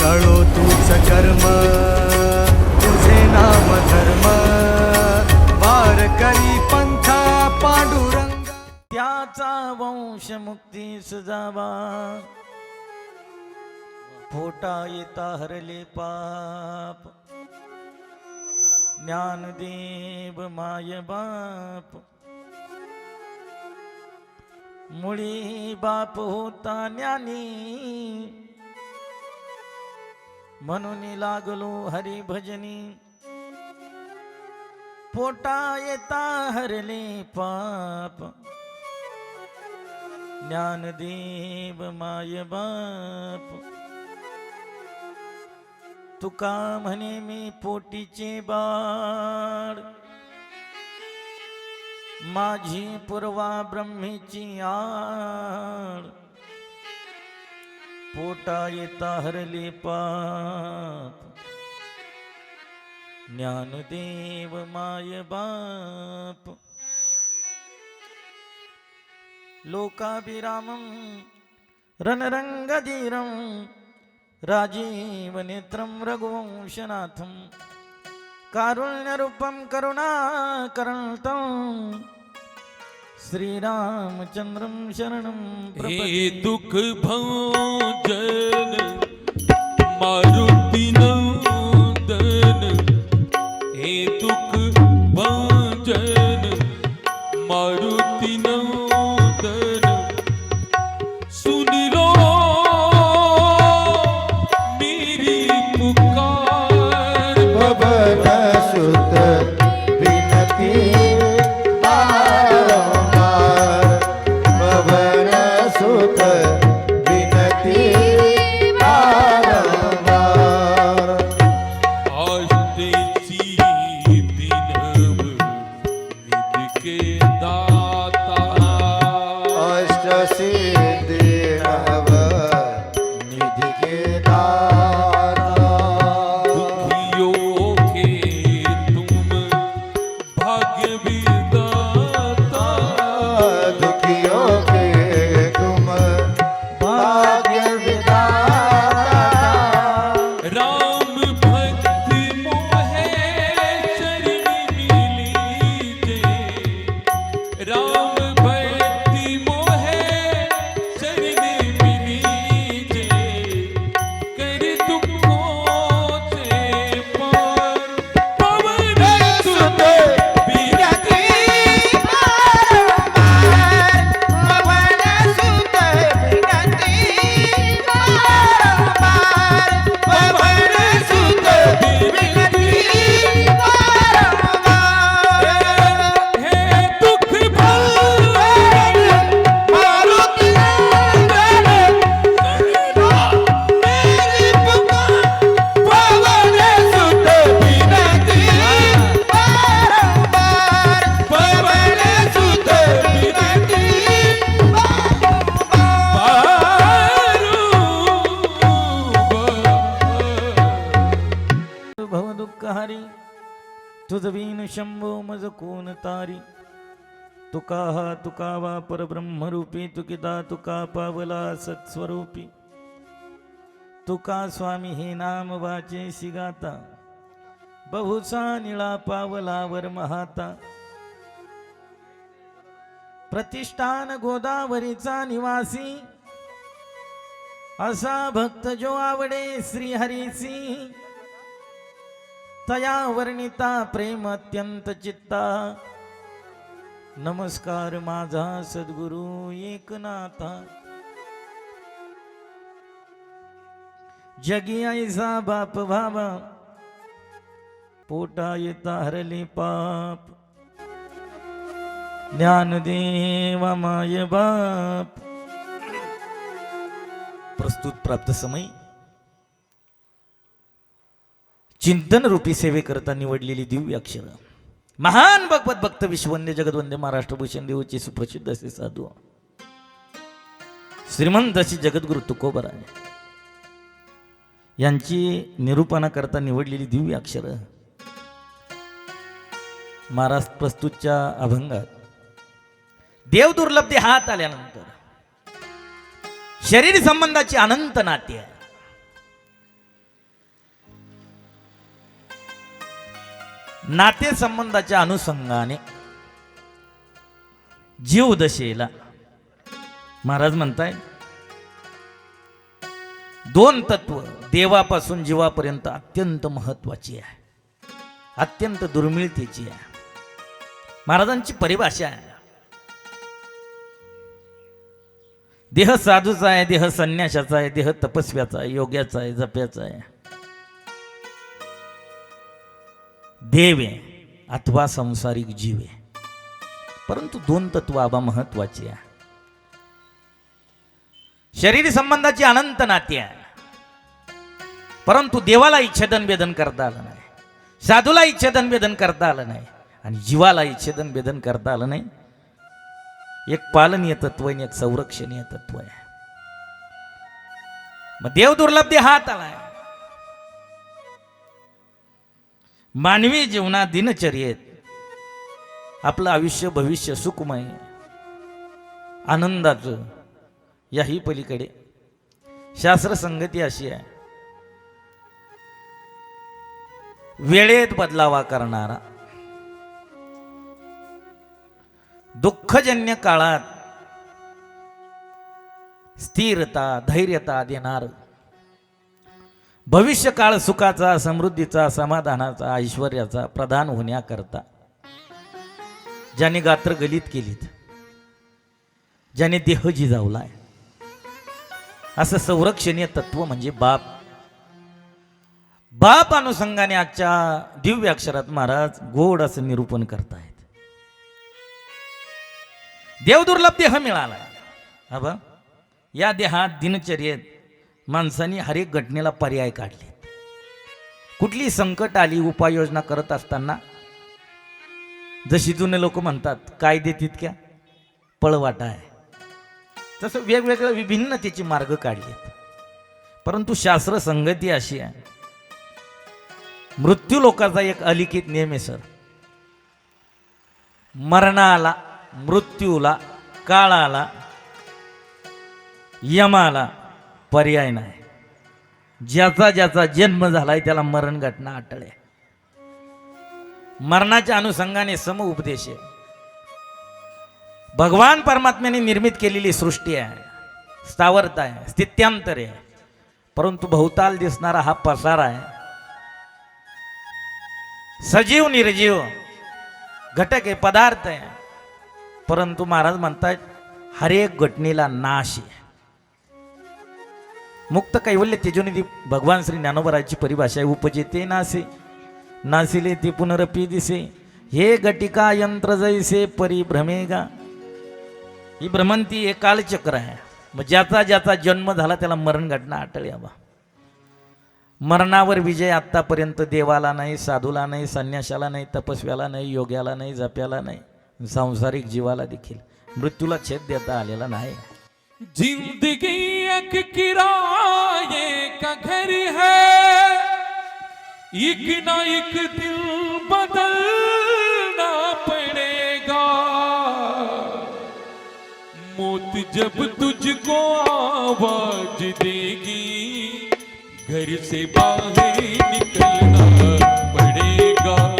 कळो तूच कर्म तुझे नाम धर्म. वार करी पंथा पांडुरंग. त्याचा वंश मुक्ती सुजावा. फोटा येता हरले पाप. ज्ञानदेव माय बाप. मुळी बाप होता ज्ञानी. म्हणून लागलो हरिभजनी. पोटा येता हरले पाप. ज्ञानदेव माय बाप. तुका म्हणे मी पोटीचे बाळ. माझी पूर्वा ब्रह्मीची आड पोटा येता पाप ज्ञानदेव माय बाप लोकाभिरामं रणरङ्गधीरं राजीवनेत्रं रघुवंशनाथं कारुण्यरूपं करुणाकरणतं श्रीरामचन्द्रं शरणं प्रपद्ये. हे दुःख भंजन ભજન મારું तुझ विन शंभो मज कोण तारी. तुका हा तुका वा परब्रह्मरूपी तुकिदा तुका पावला सत्स्वरूपी. तुका स्वामी हे नाम वाचे शिगाता. बहुसा निळा पावला वर महाता. प्रतिष्ठान गोदावरीचा निवासी. असा भक्त जो आवडे श्रीहरीसी. तया वर्णिता प्रेम अत्यंत चित्ता. नमस्कार माझा सद्गुरु एकनाथा. जगी ऐसा बाप भावा पोटा येता हरले पाप. ज्ञानदेवा माय बाप. प्रस्तुत प्राप्त समय चिंतन रूपी सेवेकरता निवडलेली दिव्य अक्षर. महान भगवत भक्त विश्ववंदे जगदवंदे महाराष्ट्र भूषण देवचे सुप्रसिद्ध असे साधू. श्रीमंत असे जगद्गुरु तुकोबराय यांची निरूपणा करता निवडलेली दिव्य अक्षर. महाराज प्रस्तुतच्या अभंगात देव दुर्लब्धी हात आल्यानंतर शरीर संबंधाची अनंत नाती आहे. नातेसंबंधाच्या अनुषंगाने जीवदशेला महाराज म्हणताय दोन तत्व देवापासून जीवापर्यंत अत्यंत महत्वाची आहे. अत्यंत दुर्मिळतेची आहे. महाराजांची परिभाषा आहे. देह साधूचा आहे देह संन्याशाचा आहे देह तपस्व्याचा आहे योग्याचा आहे जप्याचा आहे. देव आहे अथवा संसारिक जीव. आहे परंतु दोन तत्व आबा महत्वाची आहे. शरीर संबंधाची अनंत नाती आहे. परंतु देवाला इच्छेदन वेदन करता आलं नाही. साधूला इच्छेदन वेदन करता आलं नाही. आणि जीवाला इच्छेदन वेदन करता आलं नाही. एक पालनीय तत्व आणि एक संरक्षणीय तत्व आहे. मग देव दुर्लभते हात आलाय मानवी जीवना दिनचर्येत आपलं आयुष्य भविष्य सुखमय आनंदाचं याही पलीकडे. शास्त्र संगती अशी आहे वेळेत बदलावा करणारा दुःखजन्य काळात स्थिरता धैर्यता देणार भविष्य काळ सुखाचा समृद्धीचा समाधानाचा ऐश्वर्याचा प्रधान होण्याकरता ज्याने गात्र गलित केलीत ज्याने देह जिजावलाय असं संरक्षणीय तत्व म्हणजे बाप. बाप अनुषंगाने आजच्या दिव्य अक्षरात महाराज गोड असं निरूपण करतायत. देव दुर्लभ देह मिळाला. हा या देहात दिनचर्येत माणसांनी हरेक घटनेला पर्याय काढले. कुठली संकट आली उपाययोजना करत असताना? जशी जुने लोक म्हणतात काय देतीत क्या पळवाटा आहे. तसं वेगवेगळ्या विभिन्नतेची मार्ग काढलेत परंतु शास्त्र संगती अशी आहे मृत्यू लोकाचा एक अलिखित नियम आहे सर. मरणाला मृत्यूला काळाला यमाला पर्याय नाही. ज्याचा ज्याचा जन्म झालाय त्याला मरण घटना अटळ आहे मरणाच्या अनुषंगाने सम उपदेश आहे. भगवान परमात्म्याने निर्मित केलेली सृष्टी आहे. स्थावरता आहे स्थित्यांतर आहे. परंतु भोवताल दिसणारा हा पसार आहे. सजीव निर्जीव घटक आहे पदार्थ आहे. परंतु महाराज म्हणतात हरेक घटनेला नाश आहे. मुक्त कैवल्य तेजोनिधी भगवान श्री ज्ञानोबराची परिभाषा आहे उपजेते नासे नासिले ते पुनरपी दिसे हे घटिका यंत्र जैसे परिभ्रमेगा ही भ्रमंती हे कालचक्र आहे मग ज्याचा ज्याचा जन्म झाला त्याला मरण घटना आटळी बा मरणावर विजय आत्तापर्यंत देवाला नाही साधूला नाही संन्याशाला नाही तपस्व्याला नाही योग्याला नाही जप्याला नाही सांसारिक जीवाला देखील मृत्यूला छेद देता आलेला नाही ज़िंदगी एक किराए का घर है। एक ना एक दिन बदलना पड़ेगा। मौत जब तुझको आवाज़ देगी, घर से बाहर निकलना पड़ेगा।